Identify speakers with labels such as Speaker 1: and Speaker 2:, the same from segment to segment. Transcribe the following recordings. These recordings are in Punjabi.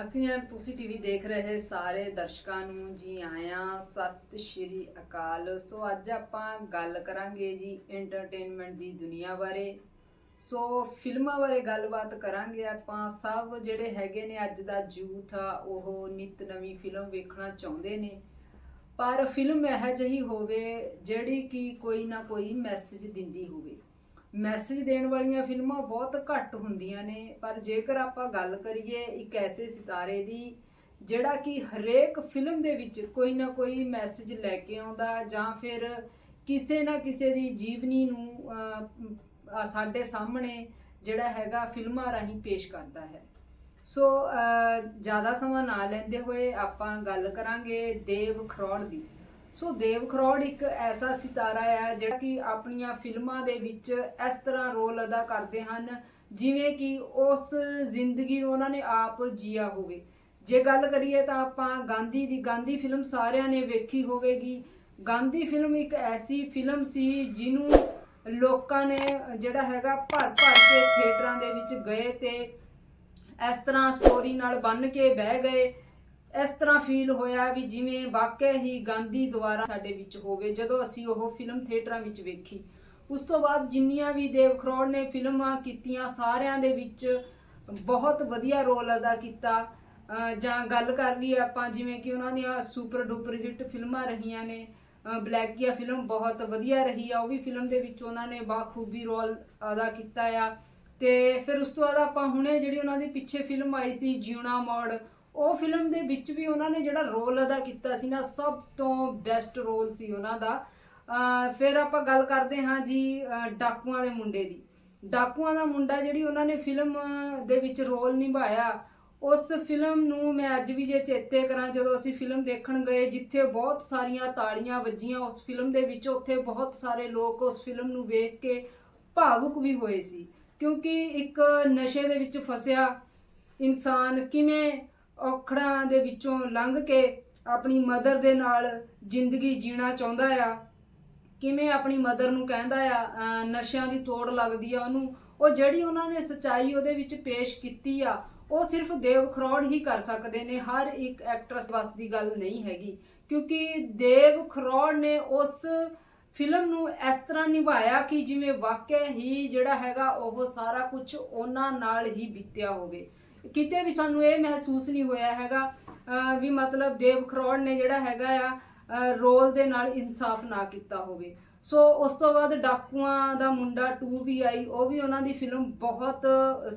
Speaker 1: ਅਸੀਂ ਐਂ ਤੁਸੀਂ ਟੀਵੀ ਦੇਖ ਰਹੇ ਸਾਰੇ ਦਰਸ਼ਕਾਂ ਨੂੰ ਜੀ ਆਇਆਂ। ਸਤਿ ਸ਼੍ਰੀ ਅਕਾਲ। ਸੋ ਅੱਜ ਆਪਾਂ ਗੱਲ ਕਰਾਂਗੇ ਜੀ ਐਂਟਰਟੇਨਮੈਂਟ ਦੀ ਦੁਨੀਆ ਬਾਰੇ। ਸੋ ਫਿਲਮਾਂ ਬਾਰੇ ਗੱਲਬਾਤ ਕਰਾਂਗੇ ਆਪਾਂ। ਸਭ ਜਿਹੜੇ ਹੈਗੇ ਨੇ ਅੱਜ ਦਾ ਯੂਥ ਆ, ਉਹ ਨਿਤ ਨਵੀਂ ਫਿਲਮ ਵੇਖਣਾ ਚਾਹੁੰਦੇ ਨੇ। ਪਰ ਫਿਲਮ ਇਹੋ ਜਿਹੀ ਹੋਵੇ ਜਿਹੜੀ ਕਿ ਕੋਈ ਨਾ ਕੋਈ ਮੈਸੇਜ ਦਿੰਦੀ ਹੋਵੇ। ਮੈਸੇਜ ਦੇਣ ਵਾਲੀਆਂ ਫਿਲਮਾਂ ਬਹੁਤ ਘੱਟ ਹੁੰਦੀਆਂ ਨੇ, ਪਰ ਜੇਕਰ ਆਪਾਂ ਗੱਲ ਕਰੀਏ ਇੱਕ ਐਸੇ ਸਿਤਾਰੇ ਦੀ, ਜਿਹੜਾ ਕਿ ਹਰੇਕ ਫਿਲਮ ਦੇ ਵਿੱਚ ਕੋਈ ਨਾ ਕੋਈ ਮੈਸੇਜ ਲੈ ਕੇ ਆਉਂਦਾ ਜਾਂ ਫਿਰ ਕਿਸੇ ਨਾ ਕਿਸੇ ਦੀ ਜੀਵਨੀ ਨੂੰ ਸਾਡੇ ਸਾਹਮਣੇ ਜਿਹੜਾ ਹੈਗਾ ਫਿਲਮਾਂ ਰਾਹੀਂ ਪੇਸ਼ ਕਰਦਾ ਹੈ। ਸੋ ਜ਼ਿਆਦਾ ਸਮਾਂ ਨਾ ਲੈਂਦੇ ਹੋਏ ਆਪਾਂ ਗੱਲ ਕਰਾਂਗੇ ਦੇਵ ਖਰੋੜ ਦੀ। ਸੋ ਦੇਵ ਖਰੋੜ ਇੱਕ ਐਸਾ ਸਿਤਾਰਾ ਹੈ ਜਿਹੜਾ ਕਿ ਆਪਣੀਆਂ ਫਿਲਮਾਂ ਦੇ ਵਿੱਚ ਇਸ ਤਰ੍ਹਾਂ ਰੋਲ ਅਦਾ ਕਰਦੇ ਹਨ, ਜਿਵੇਂ ਕਿ ਉਸ ਜ਼ਿੰਦਗੀ ਨੂੰ ਉਹਨਾਂ ਨੇ ਆਪ ਜੀਆ ਹੋਵੇ। ਜੇ ਗੱਲ ਕਰੀਏ ਤਾਂ ਆਪਾਂ ਗਾਂਧੀ ਦੀ, ਗਾਂਧੀ ਫਿਲਮ ਸਾਰਿਆਂ ਨੇ ਵੇਖੀ ਹੋਵੇਗੀ। ਗਾਂਧੀ ਫਿਲਮ ਇੱਕ ਐਸੀ ਫਿਲਮ ਸੀ ਜਿਹਨੂੰ ਲੋਕਾਂ ਨੇ ਜਿਹੜਾ ਹੈਗਾ ਭਰ ਭਰ ਕੇ ਥੀਏਟਰਾਂ ਦੇ ਵਿੱਚ ਗਏ ਤੇ ਇਸ ਤਰ੍ਹਾਂ ਸਟੋਰੀ ਨਾਲ ਬੰਨ ਕੇ ਬਹਿ ਗਏ। ਇਸ ਤਰ੍ਹਾਂ ਫੀਲ ਹੋਇਆ ਵੀ ਜਿਵੇਂ ਵਾਕਿਆ ਹੀ ਗਾਂਧੀ ਦੁਆਰਾ ਸਾਡੇ ਵਿੱਚ ਹੋਵੇ, ਜਦੋਂ ਅਸੀਂ ਉਹ ਫਿਲਮ ਥੀਏਟਰਾਂ ਵਿੱਚ ਵੇਖੀ। ਉਸ ਤੋਂ ਬਾਅਦ ਜਿੰਨੀਆਂ ਵੀ ਦੇਵ ਖਰੋੜ ਨੇ ਫਿਲਮਾਂ ਕੀਤੀਆਂ, ਸਾਰਿਆਂ ਦੇ ਵਿੱਚ ਬਹੁਤ ਵਧੀਆ ਰੋਲ ਅਦਾ ਕੀਤਾ। ਜਾਂ ਗੱਲ ਕਰ ਲਈਏ ਆਪਾਂ, ਜਿਵੇਂ ਕਿ ਉਹਨਾਂ ਦੀਆਂ ਸੁਪਰ ਡੁਪਰ ਹਿੱਟ ਫਿਲਮਾਂ ਰਹੀਆਂ ਨੇ। ਬਲੈਕੀਆ ਫਿਲਮ ਬਹੁਤ ਵਧੀਆ ਰਹੀ ਆ, ਉਹ ਵੀ ਫਿਲਮ ਦੇ ਵਿੱਚ ਉਹਨਾਂ ਨੇ ਬਾਖੂਬੀ ਰੋਲ ਅਦਾ ਕੀਤਾ ਆ। ਤੇ ਫਿਰ ਉਸ ਤੋਂ ਬਾਅਦ ਆਪਾਂ ਹੁਣੇ ਜਿਹੜੀ ਉਹਨਾਂ ਦੀ ਪਿੱਛੇ ਫਿਲਮ ਆਈ ਸੀ, ਜਿਉਣਾ ਮੋੜ ਉਹ ਫਿਲਮ ਦੇ ਵਿੱਚ ਵੀ ਉਹਨਾਂ ਨੇ ਜਿਹੜਾ ਰੋਲ ਅਦਾ ਕੀਤਾ ਸੀ ਨਾ, ਸਭ ਤੋਂ ਬੈਸਟ ਰੋਲ ਸੀ ਉਹਨਾਂ ਦਾ। ਫਿਰ ਆਪਾਂ ਗੱਲ ਕਰਦੇ ਹਾਂ ਜੀ ਡਾਕੂਆਂ ਦੇ ਮੁੰਡੇ ਦੀ। ਡਾਕੂਆਂ ਦਾ ਮੁੰਡਾ ਜਿਹੜੀ ਉਹਨਾਂ ਨੇ ਫਿਲਮ ਦੇ ਵਿੱਚ ਰੋਲ ਨਿਭਾਇਆ, ਉਸ ਫਿਲਮ ਨੂੰ ਮੈਂ ਅੱਜ ਵੀ ਜੇ ਚੇਤੇ ਕਰਾਂ, ਜਦੋਂ ਅਸੀਂ ਫਿਲਮ ਦੇਖਣ ਗਏ, ਜਿੱਥੇ ਬਹੁਤ ਸਾਰੀਆਂ ਤਾੜੀਆਂ ਵੱਜੀਆਂ, ਉਸ ਫਿਲਮ ਦੇ ਵਿੱਚ ਉੱਥੇ ਬਹੁਤ ਸਾਰੇ ਲੋਕ ਉਸ ਫਿਲਮ ਨੂੰ ਵੇਖ ਕੇ ਭਾਵੁਕ ਵੀ ਹੋਏ ਸੀ। ਕਿਉਂਕਿ ਇੱਕ ਨਸ਼ੇ ਦੇ ਵਿੱਚ ਫਸਿਆ ਇਨਸਾਨ ਕਿਵੇਂ ਔਖੜਾਂ ਦੇ ਵਿੱਚੋਂ ਲੰਘ ਕੇ ਆਪਣੀ ਮਦਰ ਦੇ ਨਾਲ ਜ਼ਿੰਦਗੀ ਜੀਣਾ ਚਾਹੁੰਦਾ ਆ। ਕਿਵੇਂ ਆਪਣੀ ਮਦਰ ਨੂੰ ਕਹਿੰਦਾ ਆ ਨਸ਼ਿਆਂ ਦੀ ਤੋੜ ਲੱਗਦੀ ਆ ਉਹਨੂੰ। ਉਹ ਜਿਹੜੀ ਉਹਨਾਂ ਨੇ ਸਚਾਈ ਉਹਦੇ ਵਿੱਚ ਪੇਸ਼ ਕੀਤੀ ਆ, ਉਹ ਸਿਰਫ ਦੇਵ ਖਰੋੜ ਹੀ ਕਰ ਸਕਦੇ ਨੇ, ਹਰ ਇੱਕ ਐਕਟਰਸ ਵੱਸ ਦੀ ਗੱਲ ਨਹੀਂ ਹੈਗੀ। ਕਿਉਂਕਿ ਦੇਵ ਖਰੋੜ ਨੇ ਉਸ ਫਿਲਮ ਨੂੰ ਇਸ ਤਰ੍ਹਾਂ ਨਿਭਾਇਆ ਕਿ ਜਿਵੇਂ ਵਾਕਿਆ ਹੀ ਜਿਹੜਾ ਹੈਗਾ ਉਹ ਸਾਰਾ ਕੁਝ ਉਹਨਾਂ ਨਾਲ ਹੀ ਬੀਤਿਆ ਹੋਵੇ। ਕਿਤੇ ਵੀ ਸਾਨੂੰ ਇਹ ਮਹਿਸੂਸ ਨਹੀਂ ਹੋਇਆ ਹੈਗਾ ਵੀ ਮਤਲਬ ਦੇਵ ਖਰੋੜ ਨੇ ਜਿਹੜਾ ਹੈਗਾ ਆ ਰੋਲ ਦੇ ਨਾਲ ਇਨਸਾਫ ਨਾ ਕੀਤਾ ਹੋਵੇ। ਸੋ ਉਸ ਤੋਂ ਬਾਅਦ ਡਾਕੂਆਂ ਦਾ ਮੁੰਡਾ 2 ਵੀ ਆਈ, ਉਹ ਵੀ ਉਹਨਾਂ ਦੀ ਫਿਲਮ ਬਹੁਤ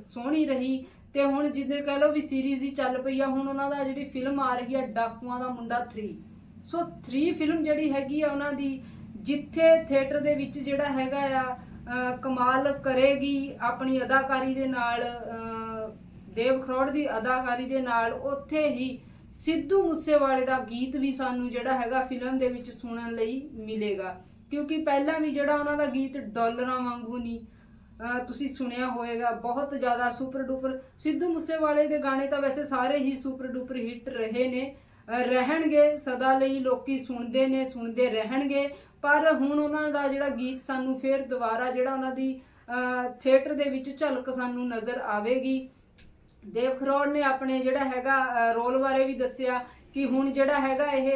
Speaker 1: ਸੋਹਣੀ ਰਹੀ ਤੇ ਹੁਣ ਜਿੱਦੇ ਕਹ ਲਓ ਵੀ ਸੀਰੀਜ਼ ਹੀ ਚੱਲ ਪਈ ਆ, ਹੁਣ ਉਹਨਾਂ ਦਾ ਜਿਹੜੀ ਫਿਲਮ ਆ ਰਹੀ ਆ, ਡਾਕੂਆਂ ਦਾ ਮੁੰਡਾ 3 ਸੋ 3 ਫਿਲਮ ਜਿਹੜੀ ਹੈਗੀ ਆ ਉਹਨਾਂ ਦੀ, ਜਿੱਥੇ ਥੀਏਟਰ ਦੇ ਵਿੱਚ ਜਿਹੜਾ ਹੈਗਾ ਆ ਕਮਾਲ ਕਰੇਗੀ ਆਪਣੀ ਅਦਾਕਾਰੀ ਦੇ ਨਾਲ ਦੇਵ ਖਰੋੜ ਦੀ ਅਦਾਕਾਰੀ ਦੇ ਨਾਲ ਉੱਥੇ ਹੀ ਸਿੱਧੂ ਮੂਸੇਵਾਲੇ ਦਾ ਗੀਤ ਵੀ ਸਾਨੂੰ ਜਿਹੜਾ ਹੈਗਾ ਫਿਲਮ ਦੇ ਵਿੱਚ ਸੁਣਨ ਲਈ ਮਿਲੇਗਾ। ਕਿਉਂਕਿ ਪਹਿਲਾਂ ਵੀ ਜਿਹੜਾ ਉਹਨਾਂ ਦਾ ਗੀਤ ਡਾਲਰਾਂ ਵਾਂਗੂ ਨਹੀਂ ਤੁਸੀਂ ਸੁਣਿਆ ਹੋਵੇਗਾ, ਬਹੁਤ ਜ਼ਿਆਦਾ ਸੁਪਰ ਡੂਪਰ ਸਿੱਧੂ ਮੂਸੇਵਾਲੇ ਦੇ ਗਾਣੇ ਤਾਂ ਵੈਸੇ ਸਾਰੇ ਹੀ ਸੁਪਰ ਡੂਪਰ ਹਿੱਟ ਰਹੇ ਨੇ। ਰਹਿਣਗੇ, ਸਦਾ ਲਈ ਲੋਕੀ ਸੁਣਦੇ ਨੇ, ਸੁਣਦੇ ਰਹਿਣਗੇ। ਪਰ ਹੁਣ ਉਹਨਾਂ ਦਾ ਜਿਹੜਾ ਗੀਤ ਸਾਨੂੰ ਫਿਰ ਦੁਬਾਰਾ ਜਿਹੜਾ ਉਹਨਾਂ ਦੀ ਥੀਏਟਰ ਦੇ ਵਿੱਚ ਝਲਕ ਸਾਨੂੰ ਨਜ਼ਰ ਆਵੇਗੀ। ਦੇਵ ਖਰੋੜ ਨੇ ਆਪਣੇ ਜਿਹੜਾ ਹੈਗਾ ਰੋਲ ਬਾਰੇ ਵੀ ਦੱਸਿਆ ਕਿ ਹੁਣ ਜਿਹੜਾ ਹੈਗਾ ਇਹ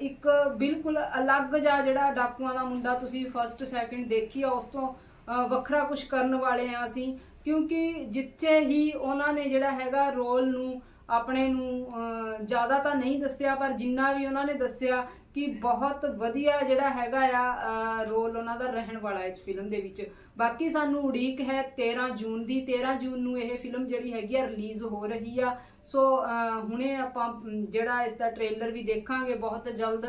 Speaker 1: ਇੱਕ ਬਿਲਕੁਲ ਅਲੱਗ ਜਿਹਾ ਜਿਹੜਾ ਡਾਕੂਆਂ ਦਾ ਮੁੰਡਾ ਤੁਸੀਂ ਫਸਟ ਸੈਕਿੰਡ ਦੇਖੀ ਆ, ਉਸ ਤੋਂ ਵੱਖਰਾ ਕੁਝ ਕਰਨ ਵਾਲੇ ਆ ਅਸੀਂ। ਕਿਉਂਕਿ ਜਿੱਥੇ ਹੀ ਉਹਨਾਂ ਨੇ ਜਿਹੜਾ ਹੈਗਾ ਰੋਲ ਨੂੰ ਆਪਣੇ ਨੂੰ ਜ਼ਿਆਦਾ ਤਾਂ ਨਹੀਂ ਦੱਸਿਆ, ਪਰ ਜਿੰਨਾ ਵੀ ਉਹਨਾਂ ਨੇ ਦੱਸਿਆ ਕਿ ਬਹੁਤ ਵਧੀਆ ਜਿਹੜਾ ਹੈਗਾ ਆ ਰੋਲ ਉਹਨਾਂ ਦਾ ਰਹਿਣ ਵਾਲਾ ਇਸ ਫਿਲਮ ਦੇ ਵਿੱਚ। ਬਾਕੀ ਸਾਨੂੰ ਉਡੀਕ ਹੈ 13 ਜੂਨ ਦੀ। 13 ਜੂਨ ਨੂੰ ਇਹ ਫਿਲਮ ਜਿਹੜੀ ਹੈਗੀ ਆ ਰਿਲੀਜ਼ ਹੋ ਰਹੀ ਆ। ਸੋ ਹੁਣੇ ਆਪਾਂ ਜਿਹੜਾ ਇਸ ਦਾ ਟ੍ਰੇਲਰ ਵੀ ਦੇਖਾਂਗੇ ਬਹੁਤ ਜਲਦ।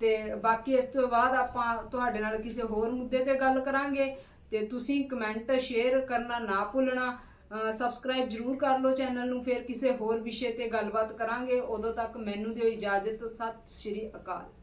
Speaker 1: ਤੇ ਬਾਕੀ ਇਸ ਤੋਂ ਬਾਅਦ ਆਪਾਂ ਤੁਹਾਡੇ ਨਾਲ ਕਿਸੇ ਹੋਰ ਮੁੱਦੇ ਤੇ ਗੱਲ ਕਰਾਂਗੇ। ਤੇ ਤੁਸੀਂ ਕਮੈਂਟ ਸ਼ੇਅਰ ਕਰਨਾ ਨਾ ਭੁੱਲਣਾ। ਸਬਸਕ੍ਰਾਈਬ ਜਰੂਰ ਕਰ ਲਓ ਚੈਨਲ ਨੂੰ, ਫਿਰ ਕਿਸੇ ਹੋਰ ਵਿਸ਼ੇ ਤੇ ਗੱਲਬਾਤ ਕਰਾਂਗੇ। ਉਦੋਂ ਤੱਕ ਮੈਨੂੰ ਦਿਓ ਇਜਾਜ਼ਤ। ਸਤਿ ਸ਼੍ਰੀ ਅਕਾਲ।